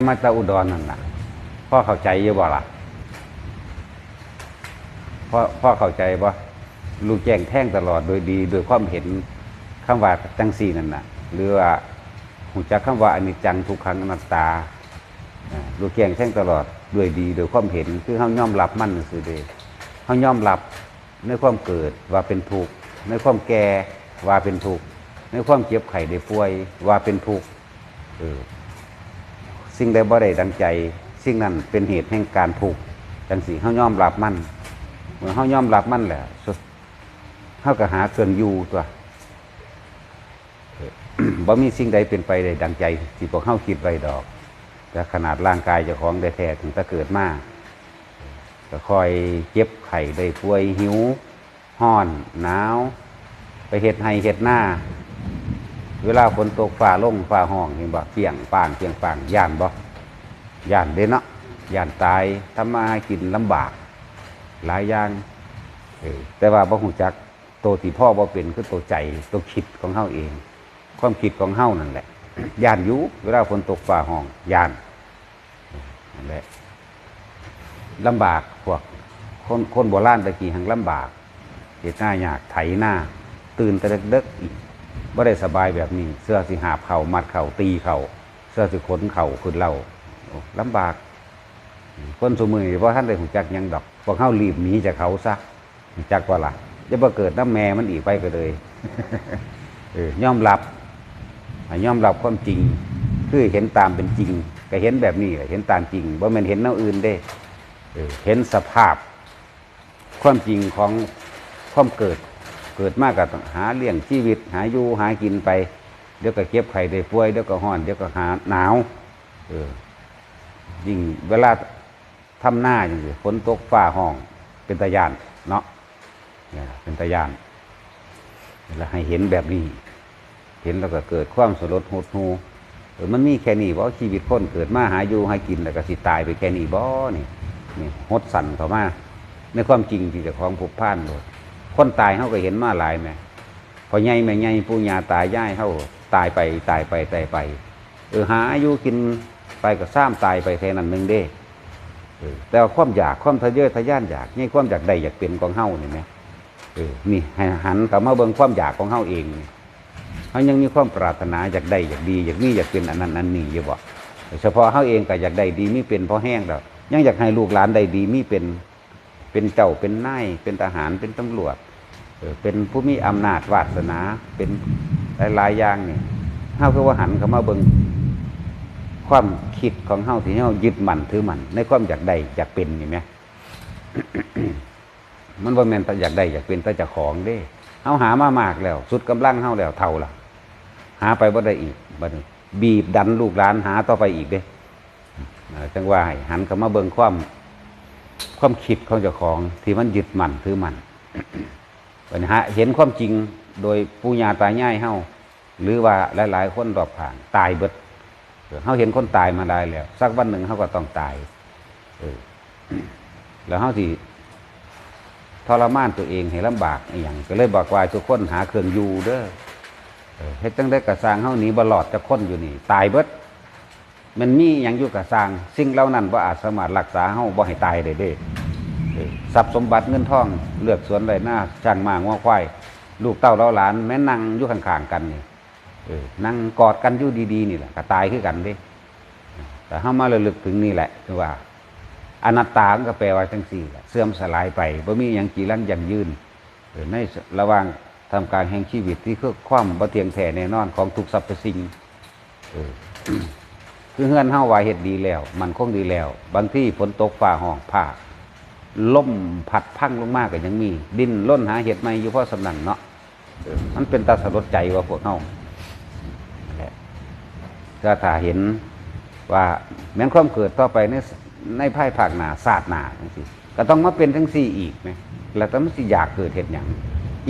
มาตาอุดรนั่นน่ะพ่อเข้าใจอยู่บ่ล่ะพ่อพ่อเข้าใจบ่รู้แจ้งแท่งตลอดโดยดีโดยความเห็นคำว่าจังสี่นั่นน่ะหรือว่าหูจักคำว่าอนิจจังทุกขังอนัตตาอ่ารู้แจ้งแท่งตลอดด้วยดีโดยความเห็นคือเฮายอมรับมั่นสิเดเฮายอมรับในความเกิดว่าเป็นทุกข์ในความแก่ว่าเป็นทุกข์ในความเจ็บไข้ได้ป่วยว่าเป็นทุกข์เออ สิ่งใดบ่ได้ดังใจ สิ่งนั้นเป็นเหตุแห่งการทุกจังสีเฮายอมรับมั่นเมื่อเฮายอมรับมั่นแหละเฮาก็หาเกินอยู่ตัวบ่มีสิ่งใดเป็นไปได้ดังใจที่พวกเฮาคิดไว้ดอกแต่ขนาดร่างกายเจ้าของได้แท้ถึงแตะเกิดมาก็คอยเจ็บไข้ได้ป่วยหิวห้อนหนาว ไปเฮ็ดให้เฮ็ดหน้า เวลาฝนตกฟ้าลงฟ้าห้องเห็นบ่เปียงปางเปียงปางย่านบ่ย่านเด้เนาะย่านตายทำมากินลำบาก หลายอย่างเออแต่ว่าบ่ฮู้จักโตที่พ่อบ่เป็นคือโตใจโตคิดของเฮาเอง ความคิดของเฮานั่นแหละย่านอยู่เวลาฝนตกฟ้าห้องย่านนั่นแหละลำบากพวกคนคนโบราณตะกี้หังลำบากเฮ็ดหน้ายากไถหน้า ตื่นแต่เด็กๆอีก บ่ได้สบายแบบนี้ เสื้อสิหาบเข่ามัดเข่าตีเข่าเสื้อสิขนเข่าขึ้นเล่าโอ้ลำบาก คนสมือเพราะท่านได้หูจักยังดอกพวกเข้ารีบหนีจากเขาซะหูจักว่าล่ะจะมาเกิดน้ำแม่มันอีกไปก็เลยเออยอมรับให้ยอมรับความจริง คือเห็นตามเป็นจริง ก็เห็นแบบนี้เห็นตามจริงบ่แม่นเห็นแนวอื่นเด้เห็นสภาพ ความจริงของความเกิด เกิดมากก็ต้องหาเลี้ยงชีวิต หาอยู่หากินไป เดี๋ยวก็เก็บไข่ได้ป่วยเดี๋ยวก็ห้อน เดี๋ยวก็หาหนาวเออยิ่งเวลาทำหน้าอย่างนี้ฝนตกฟ้าห้องเป็นตะยานเนาะเนี่ยเป็นตะยานแล้วให้เห็นแบบนี้ เห็นแล้วก็เกิดความสลดหดหูเออมันมีแค่นี้บ่ชีวิตคนเกิดมาหาอยู่หากินแล้วก็สิตายไปแค่นี้บ่นี่นี่หดสั่นเข้ามาในความจริงที่จะของผูกพันโลด คนตายเขาก็เห็นมาหลายแหม่พอใหญ่แม่ใหญ่ปู่ย่าตายย่ายเขาตายไปตายไปตายไป เออหาอายุกินไปก็ซ้ำตายไปแค่นั้นหนึ่งเด้เออแต่ว่าความอยากความทะเยอทะยานอยากนี่ความอยากใดอยากเป็นของเฮาเนี่ไหมเออนี่ให้หันกลับมาเบิ่งความอยากของเฮาเองเขายังมีความปรารถนาอยากได้อยากดี อยากมีอยากเป็นอันนั้นอันนี้อยู่บ่เฉพาะเขาเองก็อยากได้ดีมีเป็นเพราะแห้งแล้วยังอยากให้ลูกหลานได้ดีมีเป็นเป็นเจ้าเป็นนายเป็นทหารเป็นตำรวจ เป็นผู้มีอำนาจวาสนาเป็นหลายๆอย่างนี่เฮาก็ว่าหันเข้ามาเบิ่งความคิดของเฮาที่เฮายึดมั่นถือมั่นในความอยากได้อยากเป็นนี่ไหมมันว่าแม่นอยากได้อยากเป็นแต่จะของเด้เฮาหามามากแล้ว สุดกำลังเฮาแล้วเท่าละหาไปบ่ได้อีกบัดนี้บีบดันลูกหลานหาต่อไปอีกเด้จังว่าหันเข้ามาเบิ่งความ ความคิดของเจ้าของ ที่มันยึดมั่นถือมั่น ปัญหาเห็นความจริงโดยปู่ย่าตายง่ายเฮาหรือว่าหลาย ๆ คนรอบข้างตายเบิดเออเฮาเห็นคนตายมาได้แล้ว สักวันหนึ่งเฮาก็ต้องตายเออแล้วเฮาสิทรมานตัวเองให้ลำบากอย่างก็เลยบอกว่าทุกคนหาเครื่องอยู่เด้อเฮ็ดจังได้กระสางเฮาหนี้บ่รอดจากคนอยู่นี่ ตายเบิดมันมีหยังอยู่กระสาง สิ่งเหล่านั้นบ่อาจสามารถรักษาเฮาบ่ให้ตายได้เด้อ ทรัพย์สมบัติเงินทอง เลือกสวนไรหน้าช่างมางอควายลูกเต้าเราหลาน แม่นั่งอยู่ข้างๆกันนี่นั่งกอดกันอยู่ดีๆนี่แหละก็ตายคือกันด้แต่เฮามาระลึกถึงนี่แหละคือว่า อนัตตามันก็แปลว่าทั้งสี่เสื่อมสลายไปบ่มีอย่างจีรังยั่งยืนในระหว่างทำการแห่งชีวิตที่คือความบ่เทียงแท้แน่นอนของทุกสรรพสิ่งเออคือเฮือนเฮาว่าเฮ็ดดีแล้ว มันคงดีแล้ว บางที่ฝนตกฟ้าห้องผ้า ล่มผัดพังลงมากก็ยังมี ดินล้นหาเห็ดไม่อยู่เพราะสำนันเนาะมันเป็นตาสลดใจว่าพวกเขานั่นแหละก็ถ้าเห็นว่าแม้นความเกิดต่อไปในในภายภาคหนาศาสตร์หนาทั้งสี่ก็ต้องมาเป็นทั้งสี่อีกไหมแล้วต้องสิอยากเกิดเหตุอย่าง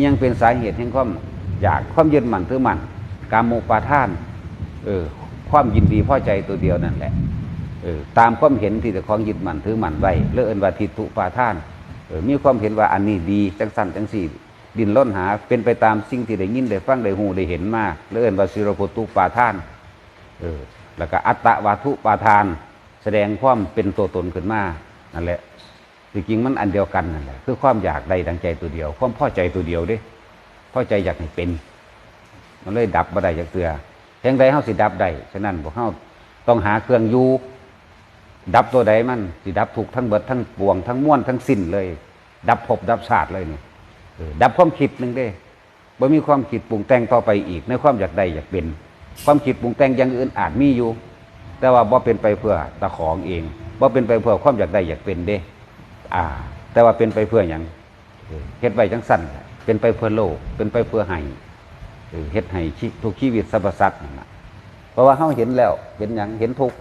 ยังเป็นสาเหตุแห่งความอยากความยึดมั่นถือมั่นกามโมปาท่าน เออความยินดีพอใจตัวเดียวนั่นแหละ ตามความเห็นที่เจะคล้าของยึดมันถือมันไว้เลื่อนว่าทิฏฐุปาท่านออมีความเห็นว่าอันนี้ดีจังสั้นจังสี่ดินล้นหาเป็นไปตามสิ่งที่ได้ยินได้ฟังได้หูได้เห็นมาเลื่อนว่าสิโรโพตุปาท่านเออแล้วก็อัตตะวาทุปาทาน แสดงความเป็นตัวตนขึ้นมานั่นแหละจริงๆมันอันเดียวกันนั่นแหละคือความอยากใดดังใจตัวเดียว ความพ่อใจตัวเดียวด้พอใจอยากให้เป็น มันเลยดับบ่ได้จากเตือแห่งใดเฮาสิดับได้ฉะนั้นพวกเฮาต้องหาเครื่องอยู่ ดับตัวใดมันสิดับทุกทั้งเบิดทั้งปวงทั้งม้วนทั้งสิ้นเลย ดับภพดับชาติเลยนี่ดับความคิดหนึ่งเด้บ่มีความคิดปรุงแต่งต่อไปอีก ในความอยากใดอยากเป็น ความคิดปรุงแต่งอย่างอื่นอาจมีอยู่ แต่ว่าบ่เป็นไปเพื่อตะของเองบ่เป็นไปเพื่อความอยากใดอยากเป็นเด้ อ่า แต่ว่าเป็นไปเพื่ออย่างเฮ็ดไว้จังสั้นเป็นไปเพื่อโลก เป็นไปเพื่อให้เฮ็ดให้ทุกชีวิตสรรพสัตว์นั่นน่ะเพราะว่าเฮาเห็นแล้วเห็นหยังเห็นทุกข์